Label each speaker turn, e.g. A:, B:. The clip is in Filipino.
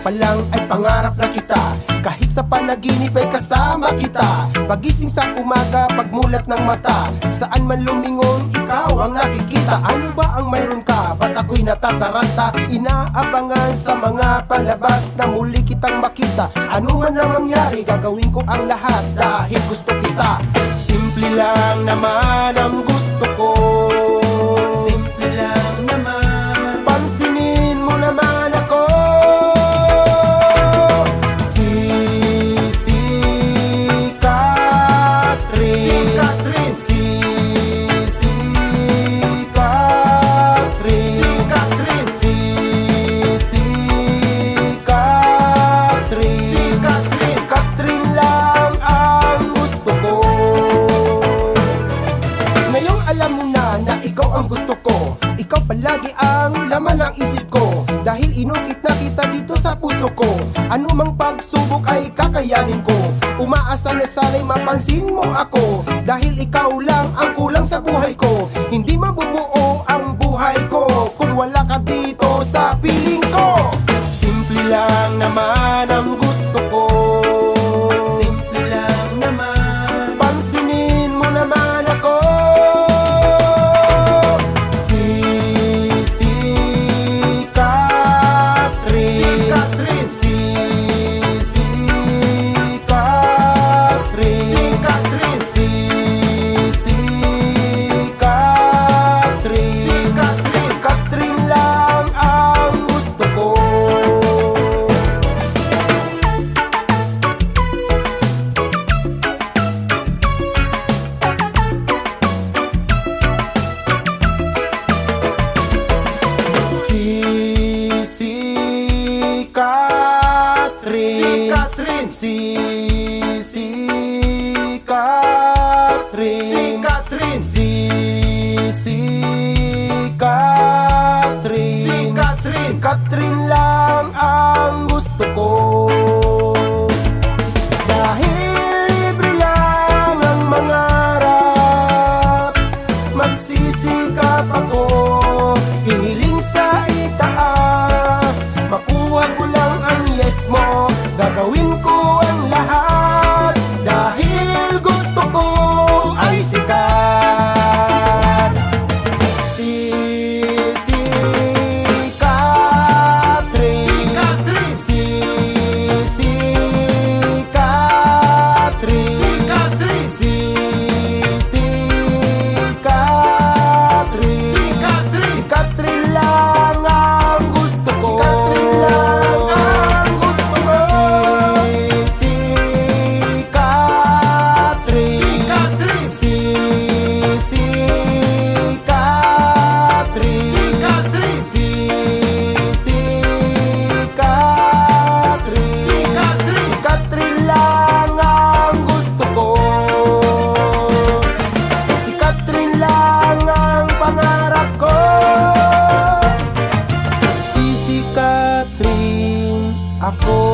A: pa lang ay pangarap na kita. Kahit sa panaginip ay kasama kita. Pagising sa umaga, pagmulat ng mata. Saan man lumingon, ikaw ang nakikita. Ano ba ang mayroon ka? Ba't ako'y natataranta? Inaabangan sa mga palabas na muli kitang makita. Ano man ang mangyari, gagawin ko ang lahat Dahil gusto kita. Simple lang naman ang gusto palagi ang laman ng isip ko. Dahil inukit na kita dito sa puso ko. Ano mang pagsubok ay kakayanin ko. Umaasa na sana'y mapansin mo ako. Dahil ikaw lang ang kulang sa buhay ko. Hindi mabubuo ang buhay ko Kung wala ka dito sa piling ko. Simple lang naman Si, si Catherine. Si Catherine. Si, si Catherine. Si Catherine. Si Catherine lang ang gusto ko. Dahil libre lang mangarap Magsisikap ako. Hihiling sa itaas Makuha ko lang ang yes mo. Gagawin ko Oh.